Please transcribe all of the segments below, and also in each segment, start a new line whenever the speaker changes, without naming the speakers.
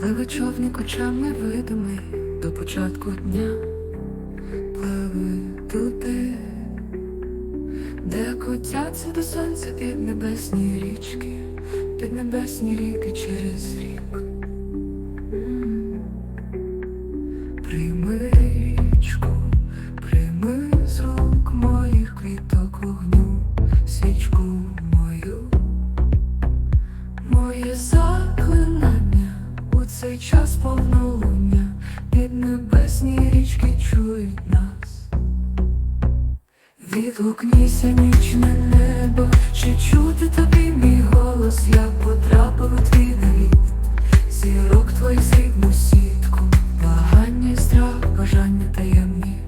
Пливе човник очам невидимий до початку дня, пливе туди, де котяться до сонця під небесні річки, під небесні ріки через рік. Прийми час повнолуння, під небесні річки чують нас. Відгукнися нічне небо, чи чути тобі мій голос, я потрапив у твій навіт, зірок твоїх срібну сітку, багання, і страх, бажання таємні,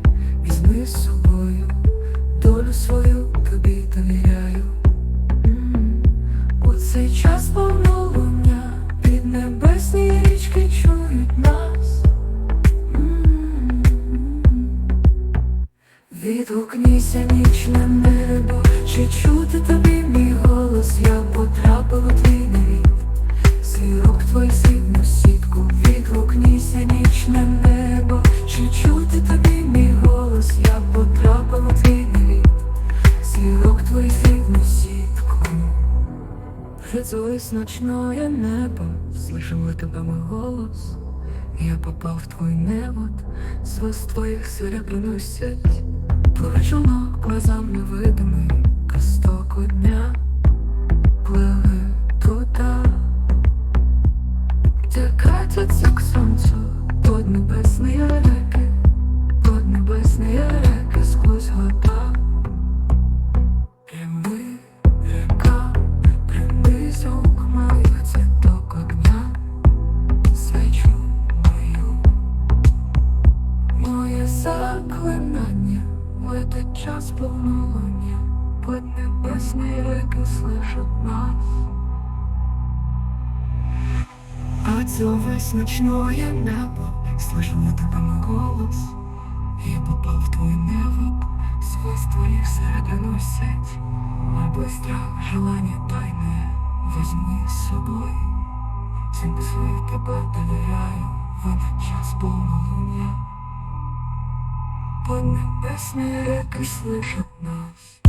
візьми з собою, долю свою Відгукнися нічне небо, чи чути тобі мій голос, я потрапив у твій невід, Зірок твої срібну сітку, відгукнися нічне небо, чи чути тобі мій голос, я потрапив у твій невід, Зірок твої срібну сітку. Прицелись ночное небо, слышал ли тебя мой голос? Я попал в твой невод, свист твоих серебряную сеть. Пливе чолок глазам невидимий, костоку дня Пливе туда, де катяться к сонцю Под небесні реки, под небесні реки заклинання в этот час повнолуння Под небесні реки слышат нас Оцеловись ночное небо Слышал я тебя мой голос Я попал в твой невод Свист твоих середину сеть Мой быстро желание тайное Возьми с собой Тебе своих тебе доверяю В этот час полнолуния Под небесные реки слышат нас